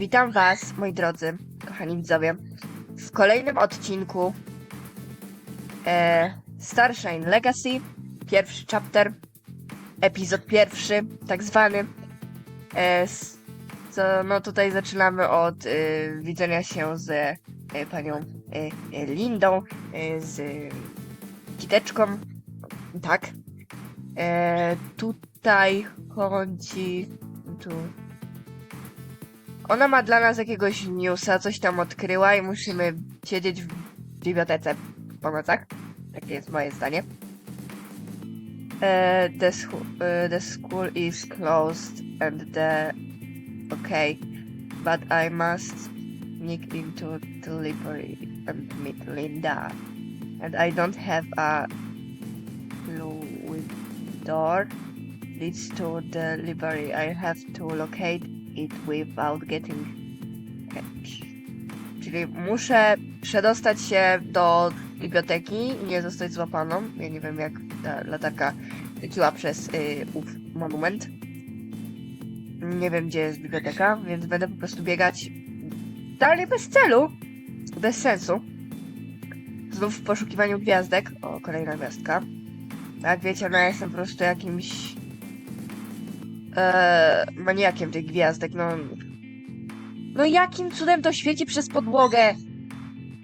Witam Was, moi drodzy, kochani widzowie, w kolejnym odcinku e, Starshine Legacy, pierwszy chapter, epizod pierwszy, tak zwany. E, co, no tutaj zaczynamy od e, widzenia się z e, panią e, e, Lindą, e, z kiteczką, tak. E, tutaj chodzi, tu ona ma dla nas jakiegoś newsa, coś tam odkryła i musimy siedzieć w bibliotece po nocach. Takie jest moje zdanie. E, the, schu- e, the school is closed and the... Okay, but I must sneak into library and meet Linda. And I don't have a clue which door leads to the library. I have to locate it without getting catch. Czyli muszę przedostać się do biblioteki nie zostać złapaną. Ja nie wiem jak ta latarka leciła przez y, ów monument. Nie wiem gdzie jest biblioteka, więc będę po prostu biegać dalej bez celu. Bez sensu. Znów w poszukiwaniu gwiazdek. O, kolejna gwiazdka. Jak wiecie, no ja jestem po prostu jakimś e, maniakiem tych gwiazdek, no. No jakim cudem to świeci przez podłogę?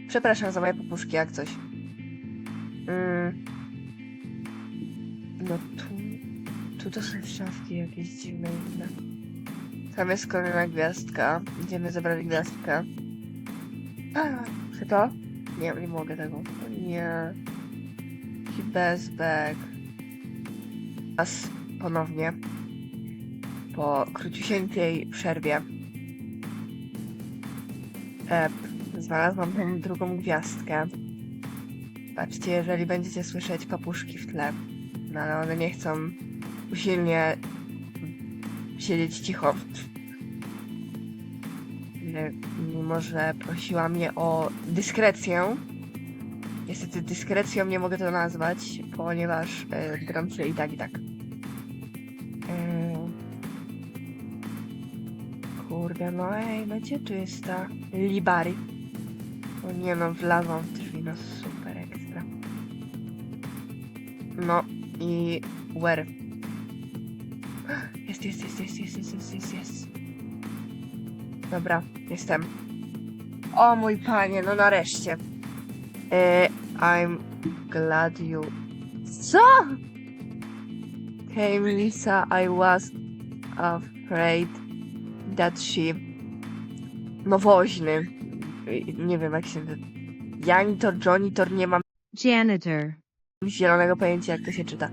Przepraszam za moje popuszki, jak coś. Mm. No tu... Tu to są szafki jakieś dziwne inne. Tam jest kolejna gwiazdka. Idziemy zabrać gwiazdkę. A, Chcę to? Nie, nie mogę tego. Nie. Bezbek. Raz ponownie po króciusieńkiej przerwie e, znalazłam tą drugą gwiazdkę. Patrzcie, jeżeli będziecie słyszeć papuszki w tle, no ale one nie chcą usilnie siedzieć cicho. Mimo, że prosiła mnie o dyskrecję. Niestety dyskrecją nie mogę to nazwać, ponieważ e, gram i tak i tak. Kurde, no ej, no gdzie tu jest ta Libari? O nie no, wlazłam w drzwi, no super ekstra. No i where? Jest, jest, jest, jest, jest, jest, jest, jest, jest. Dobra, jestem. O mój panie, no nareszcie. E, I'm glad you... Co? Hey Melissa, I was afraid that she... No woźny. Nie wiem jak się... Janitor, Jonitor, nie mam Janitor. zielonego pojęcia jak to się czyta.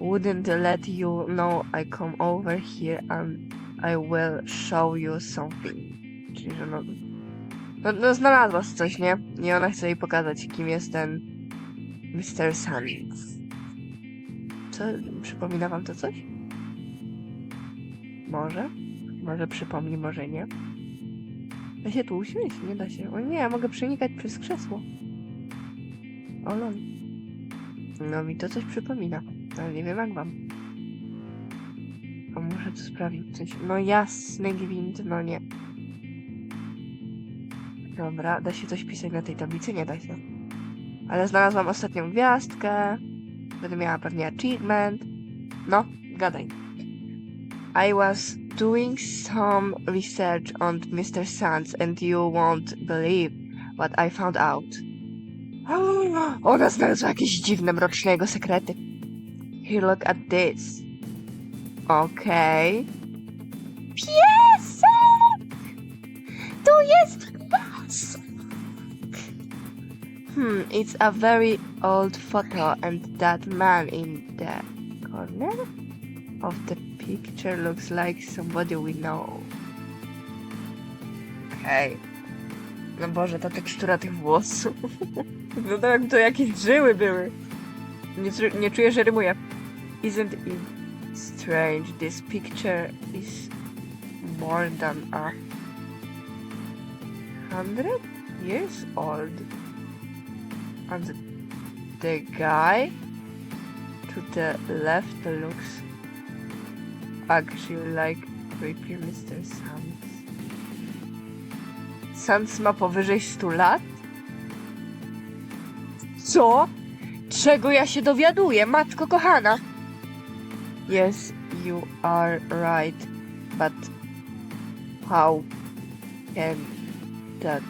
Wouldn't let you know I come over here and I will show you something. Czyli, że no... No, no znalazła coś, nie? I ona chce jej pokazać, kim jest ten Mr. Sands. Co? Przypomina wam to coś? Może? Może przypomni, może nie. Da się tu usiąść? Nie da się. O nie, ja mogę przenikać przez krzesło. O. No mi to coś przypomina, ale nie wiem jak wam. A muszę to sprawdzić coś. No jasny gwint, no nie. Dobra, da się coś pisać na tej tablicy? Nie da się. Ale znalazłam ostatnią gwiazdkę. Będę miała pewnie achievement. No, gadaj. I was doing some research on Mr. Sands and you won't believe what I found out. Ona znalazła jakieś dziwne, mroczne jego sekrety. Here, look at this. Okej. Piesek! Tu jest piesek! Hmm, it's a very old photo and that man in the corner of the picture looks like somebody we know. Okej. No Boże, ta tekstura tych włosów. Wygląda jakby to jakieś żyły były. Nie, nie czuję, że rymuję. Isn't it strange? This picture is more than a hundred years old. And the guy to the left looks actually like creepy Mr. Sands. Sans ma powyżej 100 lat? Co? Czego ja się dowiaduję, matko kochana? Yes, you are right, but how can that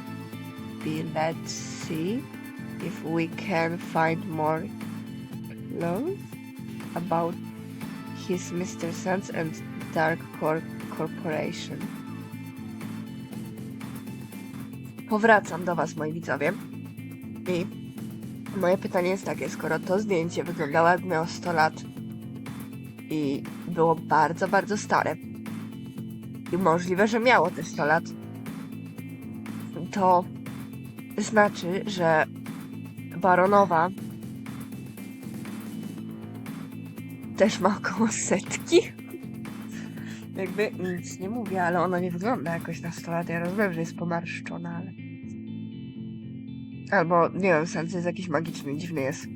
be? Let's see if we can find more clues about his Mr. Sons and Dark Core Corporation. Powracam do Was, moi widzowie. I moje pytanie jest takie, skoro to zdjęcie wyglądało jak miało 100 lat i było bardzo, bardzo stare i możliwe, że miało te 100 lat, to znaczy, że baronowa też ma około setki. Jakby nic nie mówię, ale ona nie wygląda jakoś na 100 lat. Ja rozumiem, że jest pomarszczona, ale... Albo, nie wiem, sens jest jakiś magiczny, dziwny jest.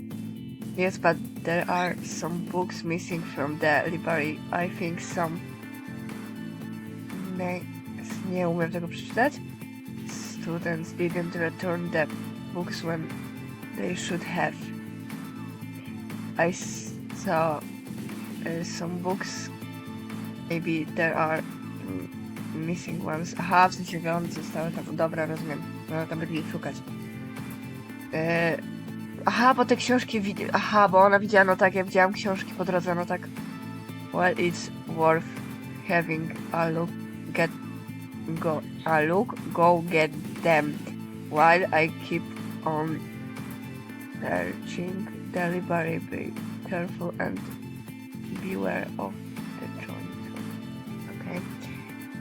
Yes, but there are some books missing from the library. I think some... May... Nie umiem tego przeczytać. Students didn't return the books when they should have. I saw uh, some books. Maybe there are missing ones. Aha, w sensie one zostały tam. Dobra, rozumiem. No tam byli szukać. E, aha, bo te książki widzi... Aha, bo ona widziała, no tak, ja widziałam książki po drodze, no tak. Well, it's worth having a look, get... Go... A look, go get them. While I keep on searching the library, be careful and beware of the joint. Okej.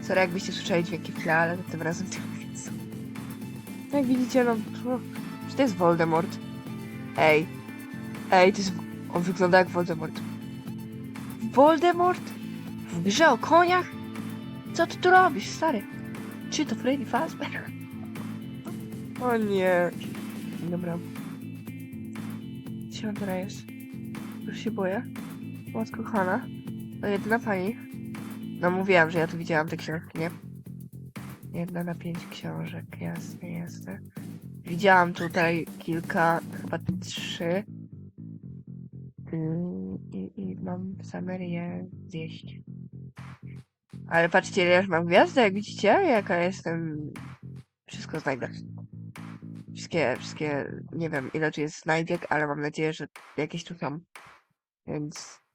Sorry, jakbyście słyszeli dźwięki w tle, ale tym razem telewizor. Jak widzicie, no... to- Czy to jest Voldemort? Ej. Ej, to jest... On wygląda jak Voldemort. Voldemort? W grze o koniach? Co ty tu robisz, stary? Czy to Freddy Fazbear? O nie. Dobra. Gdzie on teraz? Już się boję. Matko kochana. To jedyna pani. No mówiłam, że ja tu widziałam te książki, nie? Jedna na pięć książek, jasne, jasne. Widziałam tutaj kilka, chyba trzy. I, i mam zamiar je zjeść. Ale patrzcie, ile już mam gwiazdę, jak widzicie, jaka jestem. Wszystko znajdę. Wszystkie, wszystkie, nie wiem ile tu jest znajdziek, ale mam nadzieję, że jakieś tu są. Więc.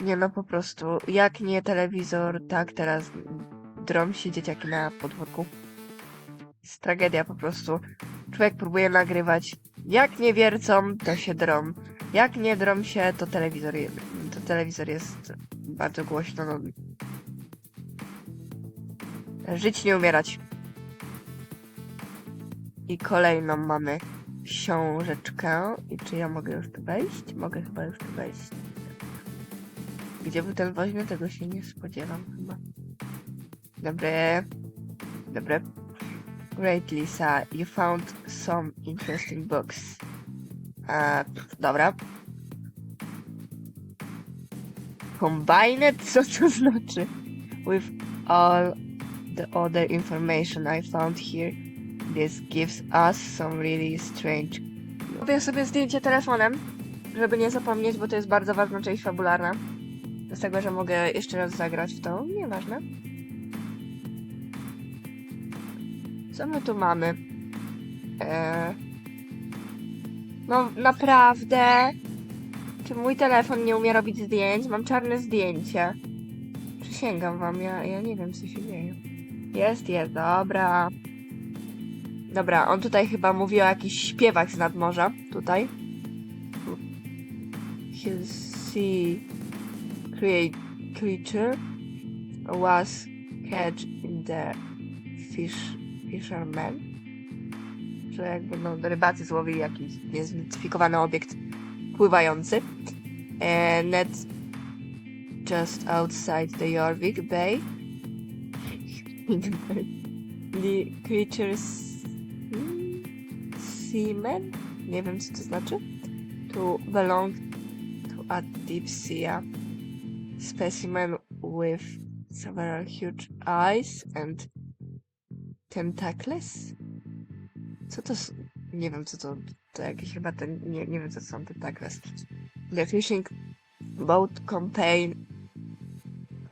Nie no, po prostu, jak nie telewizor, tak teraz drą się dzieciaki na podwórku. Jest tragedia po prostu. Człowiek próbuje nagrywać. Jak nie wiercą, to się drą. Jak nie drą się, to telewizor, to telewizor jest bardzo głośno. No. Żyć nie umierać. I kolejną mamy książeczkę. I czy ja mogę już tu wejść? Mogę chyba już tu wejść. Gdzie ten woźny? Tego się nie spodziewam chyba. Dobre. Dobre. Great, Lisa. You found some interesting books. E, dobra. Combined? Co to znaczy? With all the other information I found here, this gives us some really strange... Robię sobie zdjęcie telefonem, żeby nie zapomnieć, bo to jest bardzo ważna część fabularna. Z tego, że mogę jeszcze raz zagrać w to, nieważne. Co my tu mamy? Eee... No naprawdę? Czy mój telefon nie umie robić zdjęć? Mam czarne zdjęcie. Przysięgam wam, ja, ja nie wiem co się dzieje. Jest, jest, dobra. Dobra, on tutaj chyba mówi o jakichś śpiewach z nadmorza. Tutaj. He'll see creature was catch in the fish fisherman. Że jakby no rybacy złowili jakiś niezidentyfikowany obiekt pływający. And net just outside the Jorvik Bay. the creatures hmm, seamen? Nie wiem co to znaczy. To belong to a deep sea specimen with several huge eyes and tentacles. Co to s- Nie wiem, co to... To jakieś chyba ten... Nie, nie wiem, co są tentacles. The fishing boat.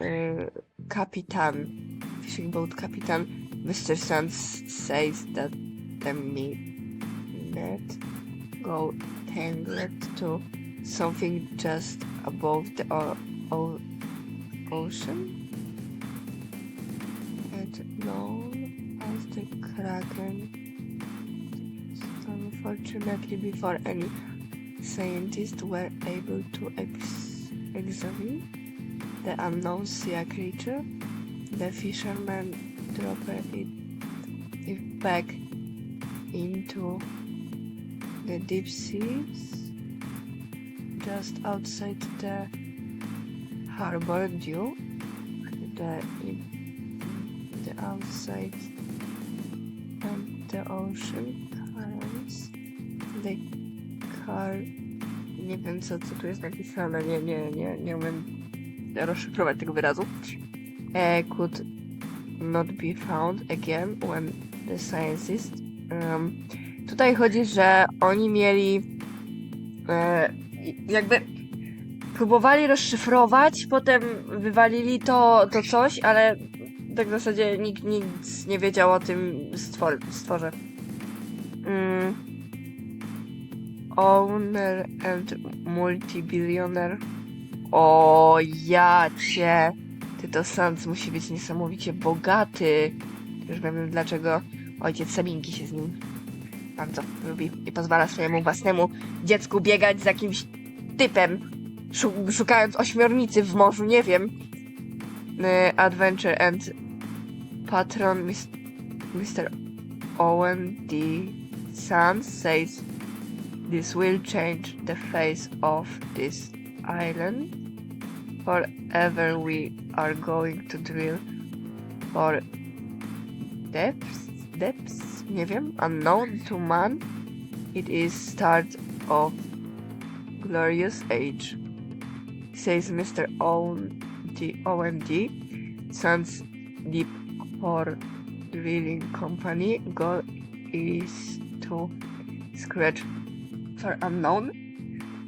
Uh, Kapitan. Fishing boat Kapitan. Mr. Sands says that the me- net go tangled to something just above the o- o- ocean and known as the Kraken. Unfortunately, before any scientists were able to ex- examine the unknown sea creature, the fishermen dropped it, it back into the deep seas just outside the harbor due the the outside and the ocean currents the car nie wiem co, co tu jest napisane. Nie, nie, nie, nie umiem rozszyfrować tego wyrazu. E, could not be found again when the scientists um, tutaj chodzi, że oni mieli e, jakby próbowali rozszyfrować, potem wywalili to, to coś, ale tak w zasadzie nikt nic nie wiedział o tym stwor stworze. Mm. Owner and multibillionaire. O, ja cię. Ty to Sans musi być niesamowicie bogaty. Już wiem dlaczego ojciec Sabinki się z nim bardzo lubi i pozwala swojemu własnemu dziecku biegać z jakimś typem, szukając ośmiornicy w morzu, nie wiem. Y, Adventure and patron Mr. Owen D. Sands says this will change the face of this island. Forever we are going to drill for depths, depths, nie wiem, unknown to man. It is start of glorious age, says Mr. O.D. OMD. Sans Deep Core Drilling Company goal is to scratch for unknown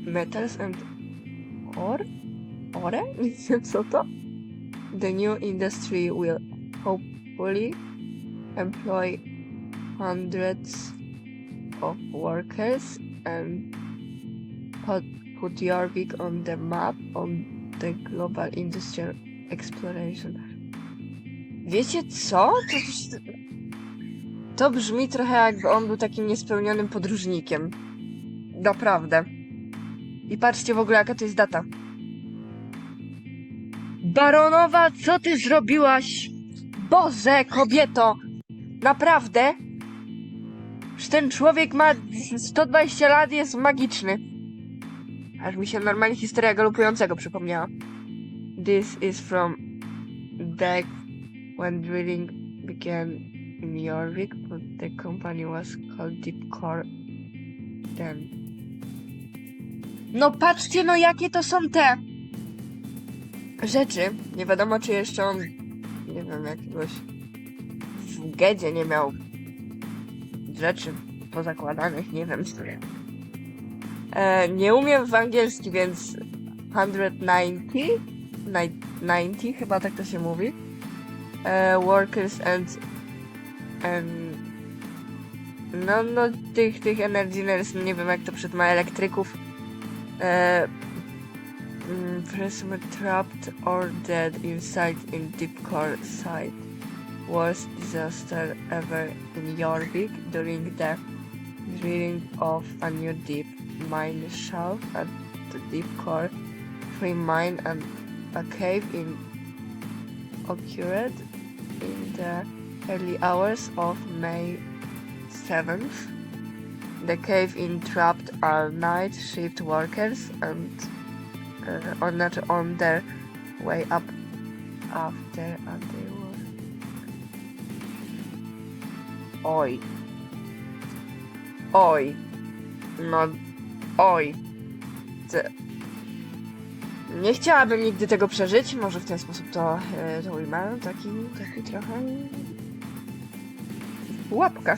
metals and ore. Ore? Wiem co. The new industry will hopefully employ hundreds of workers and put, put Jorvik on the map on the global industrial exploration. Wiecie co? To, to brzmi trochę jakby on był takim niespełnionym podróżnikiem. Naprawdę. I patrzcie w ogóle jaka to jest data. Baronowa, co ty zrobiłaś? Boże, kobieto! Naprawdę? Że ten człowiek ma 120 lat, jest magiczny. Aż mi się normalnie historia galopującego przypomniała. This is from deck when drilling began in Jorvik, but the company was called Deep Core then. No patrzcie, no jakie to są te rzeczy. Nie wiadomo, czy jeszcze on, nie wiem, jakiegoś w Gedzie nie miał rzeczy pozakładanych, nie wiem. Nie umiem w angielski, więc 190, Nine- 90 chyba tak to się mówi. E, workers and, and no, no tych, tych engineers, nie wiem jak to przed ma elektryków. E, mm, presumed trapped or dead inside in deep core site. Worst disaster ever in Jorvik during the drilling of a new deep mine shaft at the deep core free mine and a cave in occurred in the early hours of May 7th. The cave in trapped our night shift workers and uh, on, not on their way up after and they were Oj. Oi. No. Oj. Nie chciałabym nigdy tego przeżyć. Może w ten sposób to, e, to ujmę. Taki, taki trochę... Łapka.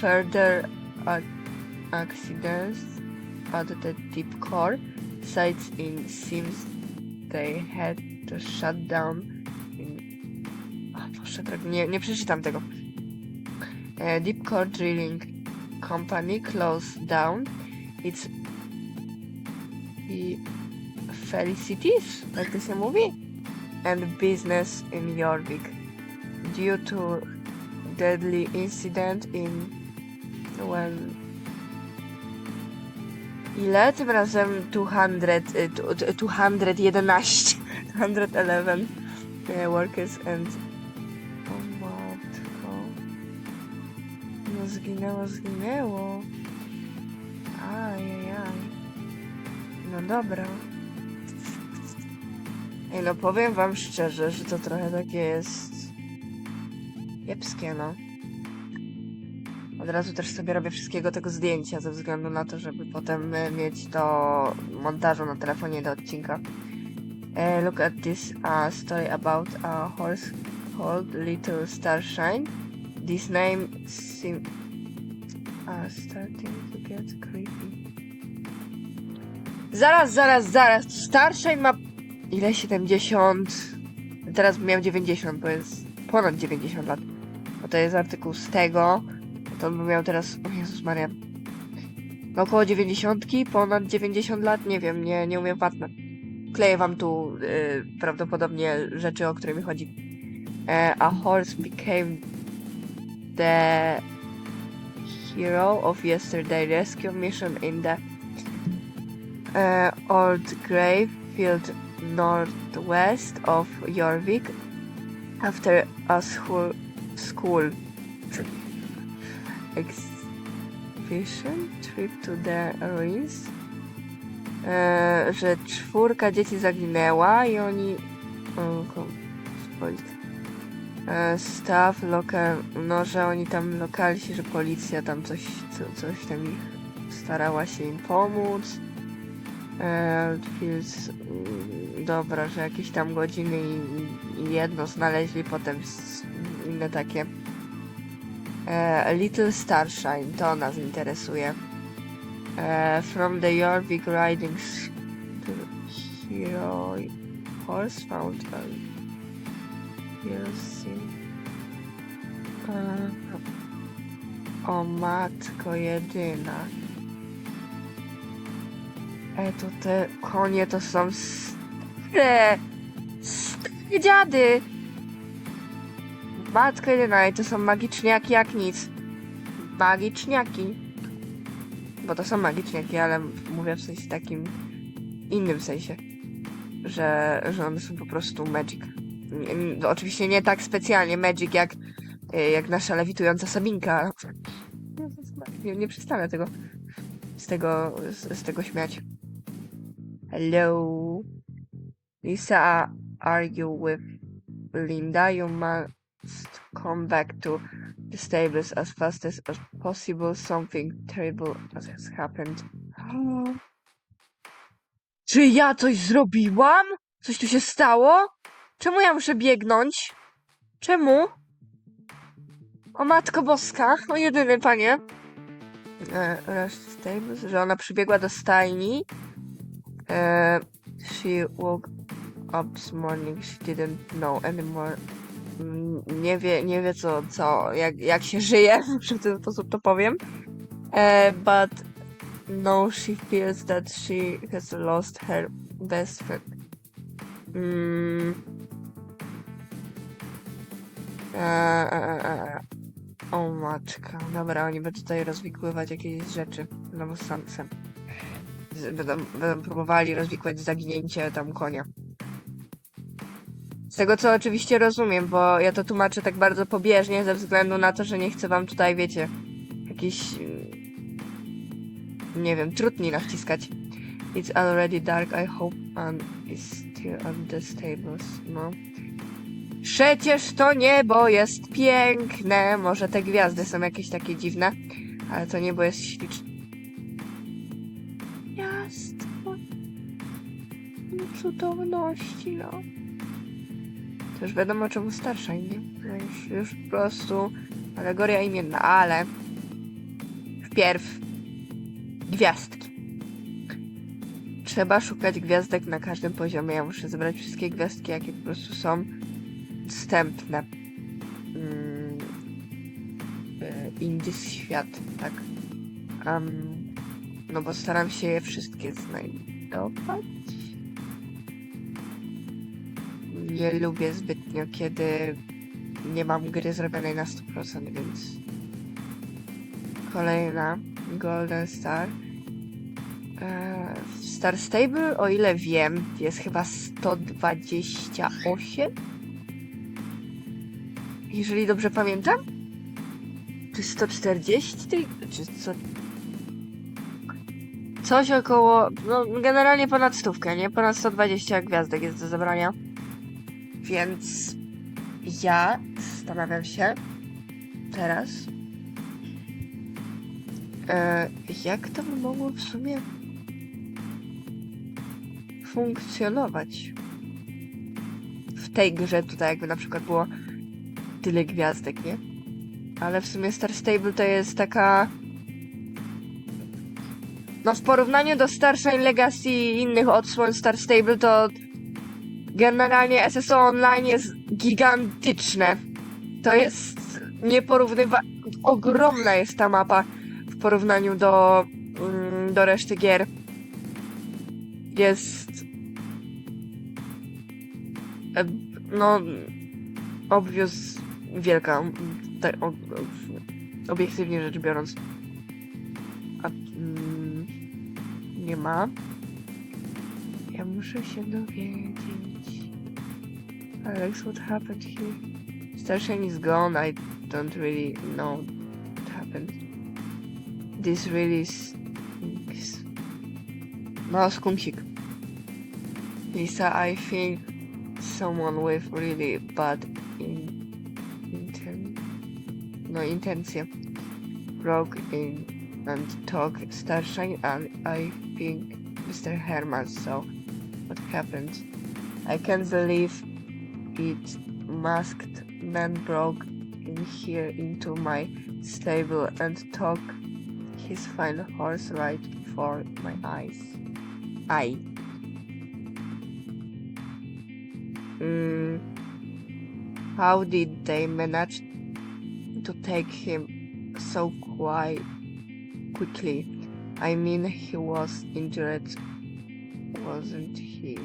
Further ac- accidents at the deep core sites in seems they had to shut down in... A, proszę, nie, nie przeczytam tego. E, deep Core Drilling Company closed down its i Felicities, tak to się mówi? And business in Jorvik due to deadly incident in when ile tym razem 200 uh, uh, y, tu- tu- 211 211 uh, e, workers and oh, o matko no zginęło zginęło ajajaj no dobra Ej, no powiem wam szczerze, że to trochę takie jest kiepskie, no. Od razu też sobie robię wszystkiego tego zdjęcia, ze względu na to, żeby potem e, mieć do montażu na telefonie do odcinka. E, look at this uh, story about a horse called Little Starshine. This name seem uh, starting to get creepy. Zaraz, zaraz, zaraz. Starshine ma ile? 70. Teraz miał 90, bo jest ponad 90 lat. Bo to jest artykuł z tego. To on by miał teraz. O Jezus Maria. No około 90, ponad 90 lat, nie wiem, nie, nie umiem patnę. Kleję wam tu y, prawdopodobnie rzeczy, o które mi chodzi. E, a horse became the hero of yesterday rescue mission in the uh, Old Grave Field northwest of Jorvik after a school, school exhibition trip to the ruins. E, że czwórka dzieci zaginęła i oni. O, E, staff lokal, no, że oni tam lokalsi, że policja tam coś, co, coś tam ich starała się im pomóc. E, Fields, mm, dobra, że jakieś tam godziny i, i jedno znaleźli, potem inne takie. E, Little Starshine, to nas interesuje. E, from the Jorvik Riding Hero Horse found E, o matko jedyna. E, to te konie to są stare, stare dziady. Matko jedyna, i to są magiczniaki jak nic. Magiczniaki. Bo to są magiczniaki, ale mówię w sensie takim innym sensie. Że, że one są po prostu magic. Nie- Oczywiście nie tak specjalnie magic jak, e, jak nasza lewitująca Sabinka. Nie, nie przedstawia tego z tego, z, z tego śmiać. Hello. Lisa, are you with Linda? You must come back to the stables as fast as, as possible. Something terrible has happened. Czy ja coś zrobiłam? Coś tu się stało? Czemu ja muszę biegnąć? Czemu? O matko boska, o jedyny panie. E, Rest stables, że ona przybiegła do stajni. E, she woke up this morning, she didn't know anymore. Nie wie, nie wie co, co, jak, jak się żyje, że w ten sposób to powiem. E, but no, she feels that she has lost her best friend. Mm. E, e, e, e. O matka. Dobra, oni będą tutaj rozwikływać jakieś rzeczy. No bo sam, Będą, będą próbowali rozwikłać zaginięcie tam konia. Z tego co oczywiście rozumiem, bo ja to tłumaczę tak bardzo pobieżnie ze względu na to, że nie chcę wam tutaj, wiecie, jakiś mm, nie wiem, trudni nawciskać. It's already dark, I hope Anne is still at the stables. No. Przecież to niebo jest piękne. Może te gwiazdy są jakieś takie dziwne, ale to niebo jest śliczne. Gwiazdko cudowności, no. To już wiadomo czemu starsza, nie? No już, już po prostu alegoria imienna, ale wpierw gwiazdki. Trzeba szukać gwiazdek na każdym poziomie. Ja muszę zebrać wszystkie gwiazdki, jakie po prostu są dostępne. Mm, e, in this świat, tak. Am, no bo staram się je wszystkie znajdować. Nie lubię zbytnio, kiedy nie mam gry zrobionej na 100%, więc kolejna Golden Star. W Star Stable, o ile wiem, jest chyba 128. Jeżeli dobrze pamiętam. Czy 140? tej- Czy co? Coś około, no generalnie ponad stówkę, nie? Ponad 120 gwiazdek jest do zebrania. Więc ja zastanawiam się teraz, e, jak to by mogło w sumie funkcjonować w tej grze tutaj, jakby na przykład było tyle gwiazdek, nie? Ale w sumie Star Stable to jest taka no w porównaniu do Starshine Legacy i innych odsłon Star Stable to generalnie SSO Online jest gigantyczne. To jest nieporównywa... Ogromna jest ta mapa w porównaniu do, mm, do reszty gier. Jest... e, No... Obvious wielka. Tak, obiektywnie rzecz biorąc. A, mm, nie ma. Ja muszę się dowiedzieć. Alex, what happened here? Starshine is gone. I don't really know what happened. This really stinks. No, skumsik. Lisa, I think someone with really bad in, no intencje broke in and took Starshine and I think Mr. Herman saw what happened. I can't believe it masked man broke in here into my stable and took his fine horse right before my eyes. I. Mm, how did they manage to take him so quiet quickly? I mean, he was injured, wasn't he?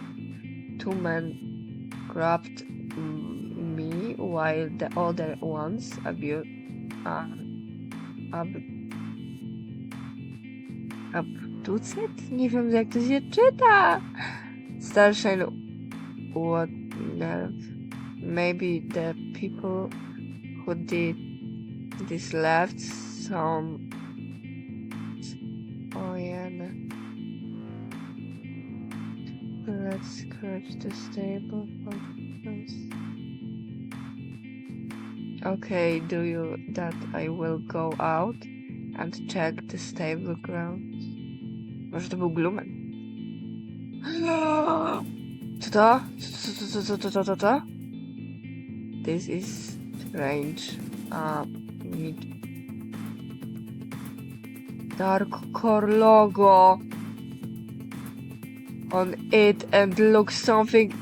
Two men grabbed me while the other ones abused. Uh, ab, abducet? Nie wiem jak to się czyta. Starshine, what nerve? Maybe the people who did this left some. Oh yeah. Let's scratch the stable. Okay, do you that I will go out and check the stable grounds. Może to był Glumen? Co to? Co, co, co, co, co, co, co? This is strange. Mid... Dark core logo on it and look something.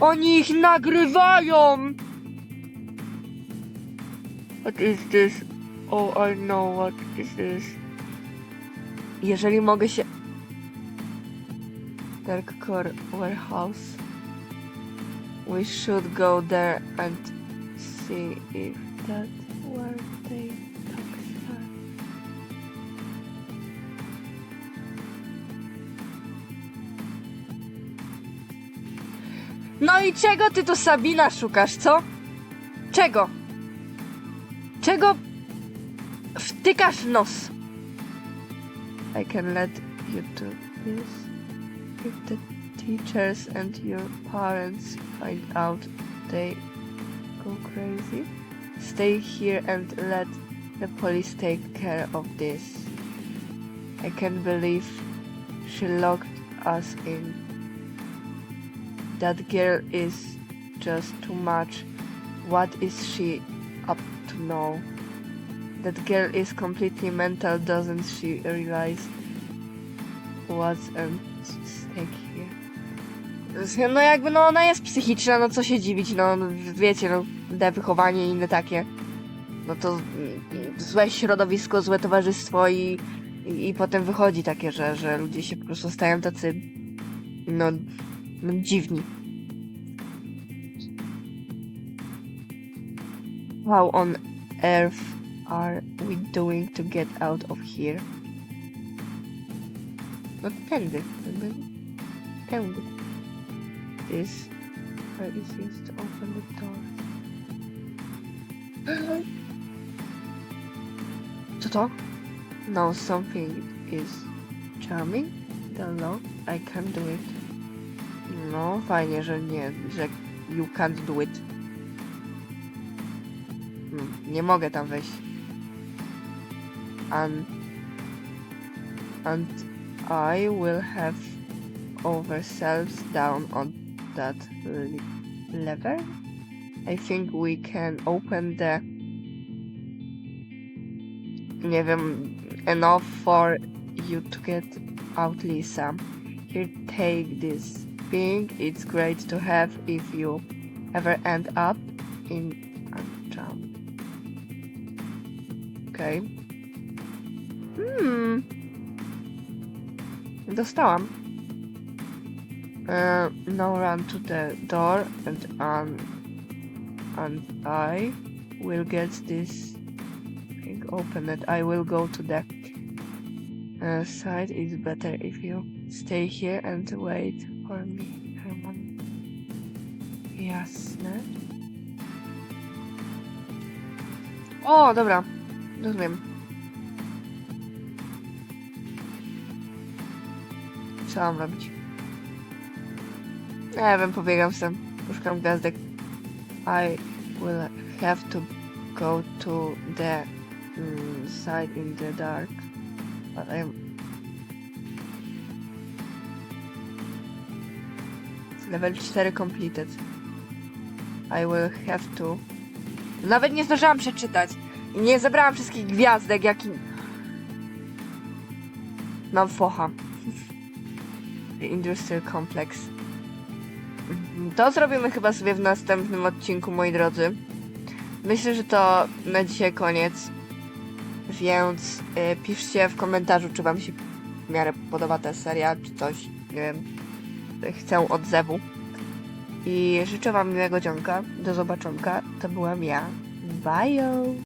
Oni ich nagrywają! What is this? Oh, I know what this is. Jeżeli mogę się... Dark Core Warehouse. We should go there and see if that i czego ty tu Sabina szukasz, co? Czego? Czego wtykasz nos? I can let you do this if the teachers and your parents find out they go crazy. Stay here and let the police take care of this. I can't believe she locked us in. That girl is just too much. What is she up to now? That girl is completely mental, doesn't she realize what's at stake here? No jakby, no ona jest psychiczna, no co się dziwić, no wiecie, no de wychowanie i inne takie. No to mm, złe środowisko, złe towarzystwo i, i, i potem wychodzi takie, że, że ludzie się po prostu stają tacy, no, no dziwni. How on earth are we doing to get out of here? No tędy, jakby tędy. This very easy is to open the door. Co to? No, something is charming. Don't know. I can't do it. No, fajnie, że nie, że you can't do it. Hmm, nie mogę tam wejść. And, and I will have ourselves down on that le- lever. I think we can open the nie wiem enough for you to get out Lisa. Here take this thing. It's great to have if you ever end up in a jam. Okay. Hmm. Dostałam. Uh, now run to the door and um, and I will get this thing open it. I will go to the uh, side. It's better if you stay here and wait me, Herman. Jasne. O, dobra. Rozumiem. Co mam robić? Nie wiem, pobiegam sam. Poszukam gwiazdek. I will have to go to the mm, side in the dark. But I'm... Level 4 completed. I will have to... Nawet nie zdążyłam przeczytać. Nie zebrałam wszystkich gwiazdek, jaki... Mam focha. The Industrial Complex. To zrobimy chyba sobie w następnym odcinku, moi drodzy. Myślę, że to na dzisiaj koniec. Więc y, piszcie w komentarzu, czy wam się w miarę podoba ta seria, czy coś, nie wiem, chcę odzewu. I życzę wam miłego dzionka. Do zobaczonka. To byłam ja. Bye!